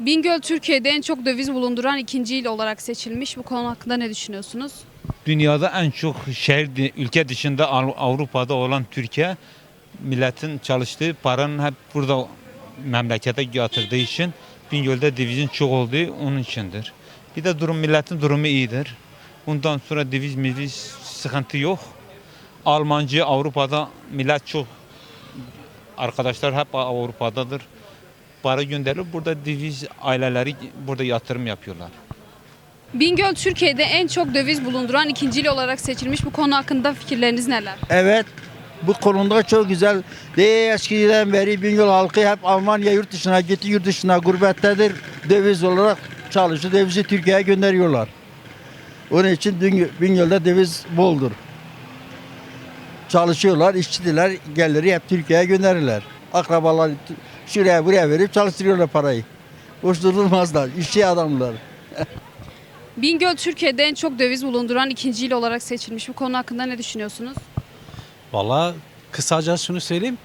Bingöl Türkiye'de en çok döviz bulunduran ikinci il olarak seçilmiş. Bu konu hakkında ne düşünüyorsunuz? Dünyada en çok şehir ülke dışında Av- Avrupa'da olan Türkiye milletin çalıştığı paranın hep burada memlekete yatırdığı için Bingöl'de dövizin çok olduğu onun içindir. Bir de durum milletin durumu iyidir. Bundan sonra döviz milli sıkıntı yok. Almancı Avrupa'da millet çok arkadaşlar hep Avrupa'dadır. Para gönderip burada döviz aileleri burada yatırım yapıyorlar. Bingöl Türkiye'de en çok döviz bulunduran ikinci il olarak seçilmiş. Bu konu hakkında fikirleriniz neler? Evet. Bu konuda çok güzel. De eskiden beri Bingöl halkı hep Almanya yurt dışına gitti, yurt dışına gurbettedir. Döviz olarak çalışıyor. Dövizi Türkiye'ye gönderiyorlar. Onun için Bingöl- Bingöl'de döviz boldur. Çalışıyorlar, işçiler, geliri hep Türkiye'ye gönderirler. Akrabalar şuraya buraya verip çalıştırıyorlar parayı. Boş durulmazlar, işçi adamlar. Bingöl Türkiye'de en çok döviz bulunduran ikinci il olarak seçilmiş. Bu konu hakkında ne düşünüyorsunuz? Valla kısaca şunu söyleyeyim.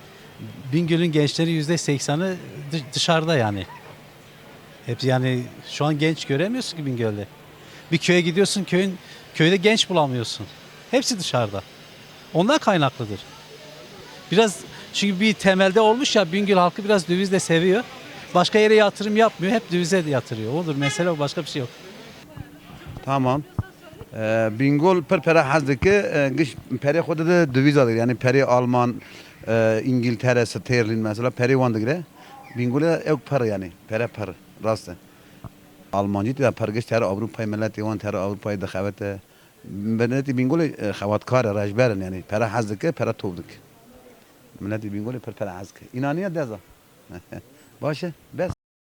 Bingöl'ün gençleri yüzde seksanı dı- dışarıda yani. Hep yani şu an genç göremiyorsun ki Bingöl'de. Bir köye gidiyorsun köyün köyde genç bulamıyorsun. Hepsi dışarıda. Onlar kaynaklıdır. Biraz çünkü bir temelde olmuş ya Bingöl halkı biraz döviz de seviyor. Başka yere yatırım yapmıyor. Hep dövize yatırıyor. Odur mesele o başka bir şey yok. Tamam. Ee, Bingöl per pere hazdaki e, giş pere khoda da döviz alır. Yani pere Alman, e, İngiltere, sterlin mesela pere vandıgre. Bingöl'e ev para yani. Pere para. Rastı. Almancı da pargış ter Avrupa milleti van ter Avrupa'yı da khavet. Beneti Bingöl'e khavatkar rajberin yani. Pere hazdaki pere tovdik. Milleti Bingöl'e per pere hazdaki. İnaniye deza. Başı. Bes.